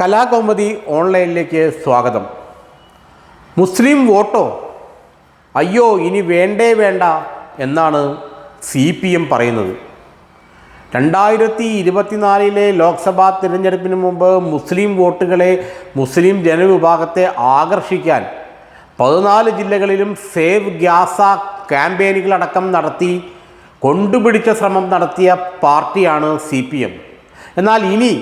കലാകൗമുദി ഓൺലൈനിലേക്ക് സ്വാഗതം. മുസ്ലിം വോട്ടോ? അയ്യോ ഇനി വേണ്ടേ വേണ്ട എന്നാണ് സി പി എം പറയുന്നത്. രണ്ടായിരത്തി ഇരുപത്തിനാലിലെ ലോക്സഭാ തിരഞ്ഞെടുപ്പിന് മുമ്പ് മുസ്ലിം വോട്ടുകളെ മുസ്ലിം ജനവിഭാഗത്തെ ആകർഷിക്കാൻ പതിനാല് ജില്ലകളിലും സേവ് ഗ്യാസ ക്യാമ്പയിനുകളടക്കം നടത്തി കൊണ്ടുപിടിച്ച ശ്രമം നടത്തിയ പാർട്ടിയാണ് സി പി എം. എന്നാൽ ഇനി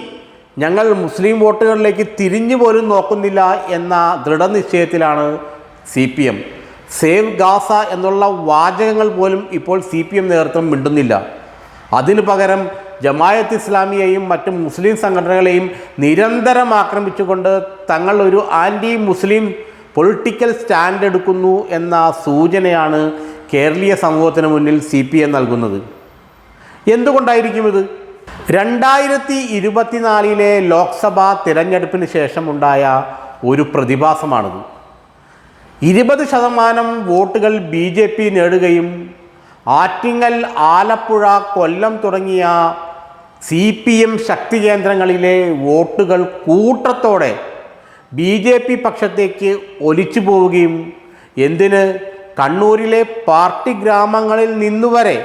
ഞങ്ങൾ മുസ്ലിം വോട്ടുകളിലേക്ക് തിരിഞ്ഞു പോലും നോക്കുന്നില്ല എന്ന ദൃഢനിശ്ചയത്തിലാണ് C P M. Save Gaza എന്നുള്ള വാചകങ്ങൾ പോലും ഇപ്പോൾ സി പി എം നേതൃത്വം മിണ്ടുന്നില്ല. അതിനു പകരം ജമായത്ത് ഇസ്ലാമിയെയും മറ്റ് മുസ്ലിം സംഘടനകളെയും നിരന്തരം ആക്രമിച്ചുകൊണ്ട് തങ്ങൾ ഒരു ആന്റി മുസ്ലിം പൊളിറ്റിക്കൽ സ്റ്റാൻഡ് എടുക്കുന്നു എന്ന സൂചനയാണ് കേരളീയ സമൂഹത്തിന് മുന്നിൽ സി പി എം നൽകുന്നത്. എന്തുകൊണ്ടായിരിക്കും ഇത്? രണ്ടായിരത്തി ഇരുപത്തിനാലിലെ ലോക്സഭാ തിരഞ്ഞെടുപ്പിന് ശേഷമുണ്ടായ ഒരു പ്രതിഭാസമാണിത്. ഇരുപത് ശതമാനം വോട്ടുകൾ ബി ജെ പി നേടുകയും ആറ്റിങ്ങൽ ആലപ്പുഴ കൊല്ലം തുടങ്ങിയ സി പി എം ശക്തി കേന്ദ്രങ്ങളിലെ വോട്ടുകൾ കൂട്ടത്തോടെ ബി ജെ പി പക്ഷത്തേക്ക് ഒലിച്ചു പോവുകയും എന്തിന് കണ്ണൂരിലെ പാർട്ടി ഗ്രാമങ്ങളിൽ നിന്നുവരെ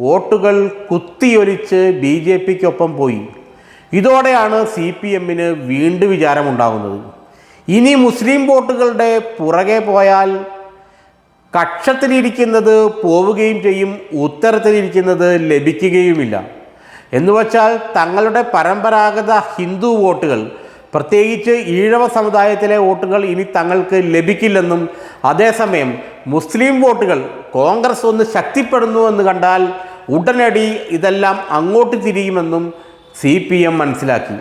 വോട്ടുകൾ കുത്തിയൊലിച്ച് ബി ജെ പിക്കൊപ്പം പോയി. ഇതോടെയാണ് സി പി എമ്മിന് വീണ്ടും വിചാരമുണ്ടാകുന്നത്. ഇനി മുസ്ലിം വോട്ടുകളുടെ പുറകെ പോയാൽ കക്ഷത്തിലിരിക്കുന്നത് പോവുകയും ചെയ്യും ഉത്തരത്തിലിരിക്കുന്നത് ലഭിക്കുകയുമില്ല. എന്നുവച്ചാൽ തങ്ങളുടെ പരമ്പരാഗത ഹിന്ദു വോട്ടുകൾ പ്രത്യേകിച്ച് ഈഴവ സമുദായത്തിലെ വോട്ടുകൾ ഇനി തങ്ങൾക്ക് ലഭിക്കില്ലെന്നും അതേസമയം മുസ്ലിം വോട്ടുകൾ കോൺഗ്രസ് ഒന്ന് ശക്തിപ്പെടുന്നു എന്ന് കണ്ടാൽ ഉടനടി ഇതെല്ലാം അങ്ങോട്ട് തിരിയുമെന്നും സി പി എം മനസ്സിലാക്കി.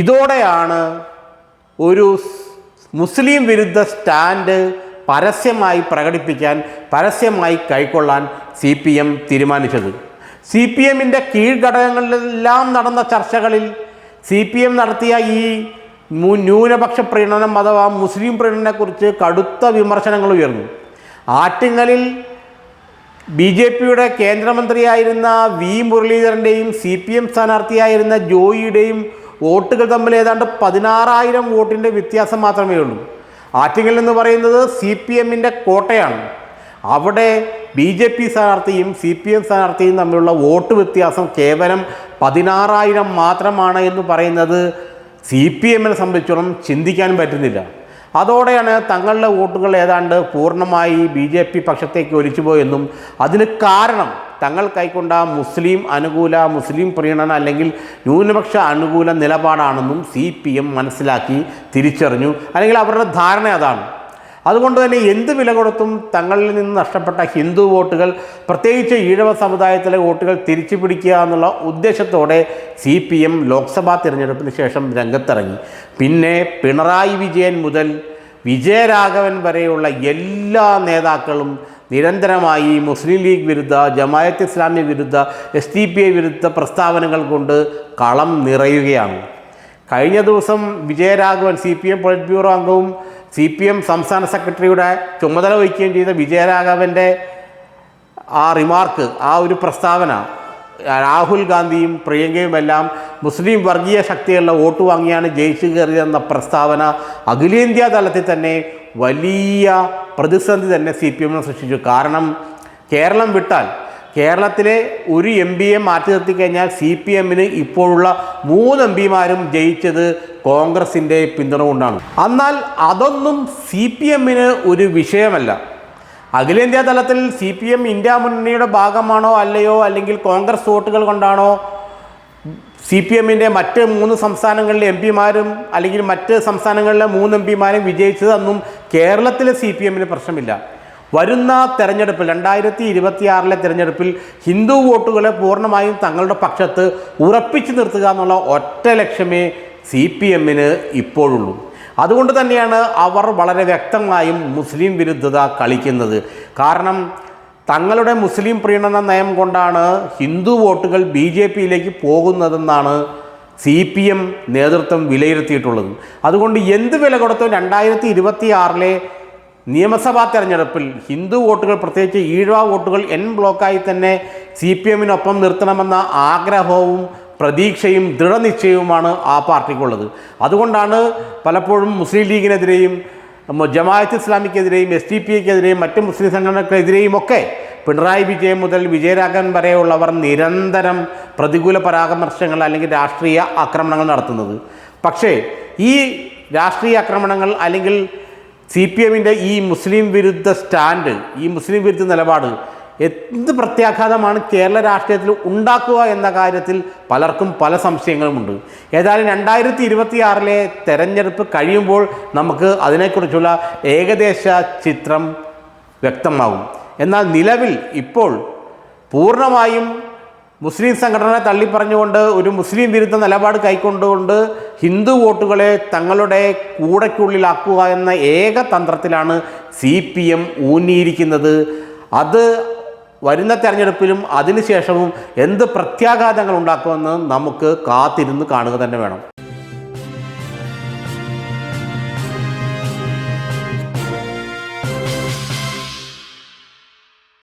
ഇതോടെയാണ് ഒരു മുസ്ലിം വിരുദ്ധ സ്റ്റാൻഡ് പരസ്യമായി പ്രകടിപ്പിക്കാൻ പരസ്യമായി കൈക്കൊള്ളാൻ സി പി എം തീരുമാനിച്ചത്. സി പി എമ്മിന്റെ കീഴ്ഘടകങ്ങളിലെല്ലാം നടന്ന ചർച്ചകളിൽ സി പി എം നടത്തിയ ഈ ന്യൂനപക്ഷ പ്രീണനം അഥവാ മുസ്ലിം പ്രീണനെക്കുറിച്ച് കടുത്ത വിമർശനങ്ങൾ ഉയർന്നു. ആറ്റിങ്ങലിൽ ബി ജെ പിയുടെ കേന്ദ്രമന്ത്രിയായിരുന്ന വി മുരളീധരന്റെയും സി പി എം സ്ഥാനാർത്ഥിയായിരുന്ന ജോയിയുടെയും വോട്ടുകൾ തമ്മിൽ ഏതാണ്ട് പതിനാറായിരം വോട്ടിന്റെ വ്യത്യാസം മാത്രമേ ഉള്ളൂ. ആറ്റിങ്ങൽ എന്ന് പറയുന്നത് സി പി എമ്മിന്റെ കോട്ടയാണ്. അവിടെ ബി ജെ പി സ്ഥാനാർത്ഥിയും സി പി എം സ്ഥാനാർത്ഥിയും തമ്മിലുള്ള വോട്ട് വ്യത്യാസം കേവലം പതിനാറായിരം മാത്രമാണ് എന്ന് പറയുന്നത് സി പി എമ്മിനെ സംബന്ധിച്ചോളം ചിന്തിക്കാൻ പറ്റുന്നില്ല. അതോടെയാണ് തങ്ങളുടെ വോട്ടുകൾ ഏതാണ്ട് പൂർണമായി ബി ജെ പി പക്ഷത്തേക്ക് ഒലിച്ചുപോയെന്നും അതിന് കാരണം തങ്ങൾ കൈക്കൊണ്ട മുസ്ലിം അനുകൂല മുസ്ലിം പ്രീണന അല്ലെങ്കിൽ ന്യൂനപക്ഷ അനുകൂല നിലപാടാണെന്നും സി പി എം മനസ്സിലാക്കി തിരിച്ചറിഞ്ഞു. അല്ലെങ്കിൽ അവരുടെ ധാരണ അതാണ്. അതുകൊണ്ട് തന്നെ എന്ത് വില കൊടുത്തും തങ്ങളിൽ നിന്ന് നഷ്ടപ്പെട്ട ഹിന്ദു വോട്ടുകൾ പ്രത്യേകിച്ച് ഈഴവ സമുദായത്തിലെ വോട്ടുകൾ തിരിച്ചു പിടിക്കുക എന്നുള്ള ഉദ്ദേശത്തോടെ സി പി എം ലോക്സഭാ തിരഞ്ഞെടുപ്പിന് ശേഷം രംഗത്തിറങ്ങി. പിന്നെ പിണറായി വിജയൻ മുതൽ വിജയരാഘവൻ വരെയുള്ള എല്ലാ നേതാക്കളും നിരന്തരമായി മുസ്ലിം ലീഗ് വിരുദ്ധ ജമായത്ത് ഇസ്ലാമി വിരുദ്ധ എസ് ഡി പി ഐ വിരുദ്ധ പ്രസ്താവനകൾ കൊണ്ട് കളം നിറയുകയാണ്. കഴിഞ്ഞ ദിവസം Vijayaraghavan C P M polit bureau അംഗവും സി പി എം സംസ്ഥാന സെക്രട്ടറിയുടെ ചുമതല വഹിക്കുകയും ചെയ്ത വിജയരാഘവന്റെ ആ റിമാർക്ക് ആ ഒരു പ്രസ്താവന രാഹുൽ ഗാന്ധിയും പ്രിയങ്കയും എല്ലാം മുസ്ലിം വർഗീയ ശക്തികളുടെ വോട്ട് വാങ്ങിയാണ് ജയിച്ചു കയറിയതെന്ന പ്രസ്താവന അഖിലേന്ത്യാ തലത്തിൽ തന്നെ വലിയ പ്രതിസന്ധി തന്നെ സി പി എമ്മിനെ സൃഷ്ടിച്ചു. കാരണം കേരളം വിട്ടാൽ കേരളത്തിലെ ഒരു എം പിയെ മാറ്റി നിർത്തിക്കഴിഞ്ഞാൽ സി പി എമ്മിന് ഇപ്പോഴുള്ള മൂന്ന് എം പിമാരും ജയിച്ചത് കോൺഗ്രസിന്റെ പിന്തുണ കൊണ്ടാണ്. എന്നാൽ അതൊന്നും സി പി എമ്മിന് ഒരു വിഷയമല്ല. അഖിലേന്ത്യാ തലത്തിൽ സി പി എം ഇന്ത്യ മുന്നണിയുടെ ഭാഗമാണോ അല്ലയോ അല്ലെങ്കിൽ കോൺഗ്രസ് വോട്ടുകൾ കൊണ്ടാണോ സി പി എമ്മിന്റെ മറ്റ് മൂന്ന് സംസ്ഥാനങ്ങളിലെ എം പിമാരും അല്ലെങ്കിൽ മറ്റ് സംസ്ഥാനങ്ങളിലെ മൂന്ന് എം പിമാരും വിജയിച്ചതെന്നും കേരളത്തിലെ സി പി എമ്മിന് പ്രശ്നമില്ല. വരുന്ന തെരഞ്ഞെടുപ്പിൽ രണ്ടായിരത്തി ഇരുപത്തിയാറിലെ തെരഞ്ഞെടുപ്പിൽ ഹിന്ദു വോട്ടുകളെ പൂർണമായും തങ്ങളുടെ പക്ഷത്ത് ഉറപ്പിച്ചു നിർത്തുക എന്നുള്ള ഒറ്റ ലക്ഷ്യമേ സി പി എമ്മിന് ഇപ്പോഴുള്ളൂ. അതുകൊണ്ട് തന്നെയാണ് അവർ വളരെ വ്യക്തമായും മുസ്ലിം വിരുദ്ധത കളിക്കുന്നത്. കാരണം തങ്ങളുടെ മുസ്ലിം പ്രീണന നയം കൊണ്ടാണ് ഹിന്ദു വോട്ടുകൾ ബി ജെ പിയിലേക്ക് പോകുന്നതെന്നാണ് സി പി എം നേതൃത്വം വിലയിരുത്തിയിട്ടുള്ളത്. അതുകൊണ്ട് എന്ത് വില കൊടുത്തും രണ്ടായിരത്തി ഇരുപത്തി ആറിലെ നിയമസഭാ തെരഞ്ഞെടുപ്പിൽ ഹിന്ദു വോട്ടുകൾ പ്രത്യേകിച്ച് ഈഴവ വോട്ടുകൾ എൻ ബ്ലോക്കായി തന്നെ സി പി എമ്മിനൊപ്പം നിർത്തണമെന്ന ആഗ്രഹവും പ്രതീക്ഷയും ദൃഢനിശ്ചയവുമാണ് ആ പാർട്ടിക്കുള്ളത്. അതുകൊണ്ടാണ് പലപ്പോഴും മുസ്ലിം ലീഗിനെതിരെയും ജമാഅത്ത് ഇസ്ലാമിക്കെതിരെയും എസ് ഡി പി എക്കെതിരെയും മറ്റ് മുസ്ലിം സംഘടനകൾക്കെതിരെയും ഒക്കെ പിണറായി വിജയൻ മുതൽ വിജയരാഘവൻ വരെയുള്ളവർ നിരന്തരം പ്രതികൂല പരാമർശങ്ങൾ അല്ലെങ്കിൽ രാഷ്ട്രീയ ആക്രമണങ്ങൾ നടത്തുന്നത്. പക്ഷേ ഈ രാഷ്ട്രീയ ആക്രമണങ്ങൾ അല്ലെങ്കിൽ സി പി എമ്മിന്റെ ഈ മുസ്ലിം വിരുദ്ധ സ്റ്റാൻഡ് ഈ മുസ്ലിം വിരുദ്ധ നിലപാട് എന്ത് പ്രത്യാഘാതമാണ് കേരള രാഷ്ട്രീയത്തിൽ ഉണ്ടാക്കുക എന്ന കാര്യത്തിൽ പലർക്കും പല സംശയങ്ങളുമുണ്ട്. ഏതായാലും രണ്ടായിരത്തി ഇരുപത്തി ആറിലെ തെരഞ്ഞെടുപ്പ് കഴിയുമ്പോൾ നമുക്ക് അതിനെക്കുറിച്ചുള്ള ഏകദേശ ചിത്രം വ്യക്തമാകും. എന്നാൽ നിലവിൽ ഇപ്പോൾ പൂർണമായും മുസ്ലിം സംഘടന തള്ളിപ്പറഞ്ഞുകൊണ്ട് ഒരു മുസ്ലിം വിരുദ്ധ നിലപാട് കൈക്കൊണ്ടുകൊണ്ട് ഹിന്ദു വോട്ടുകളെ തങ്ങളുടെ കൂടയ്ക്കുള്ളിലാക്കുക എന്ന ഏക തന്ത്രത്തിലാണ് സി പി എം ഊന്നിയിരിക്കുന്നത്. അത് വരുന്ന തെരഞ്ഞെടുപ്പിലും അതിനുശേഷവും എന്ത് പ്രത്യാഘാതങ്ങൾ ഉണ്ടാക്കുമെന്ന് നമുക്ക് കാത്തിരുന്ന് കാണുക തന്നെ വേണം.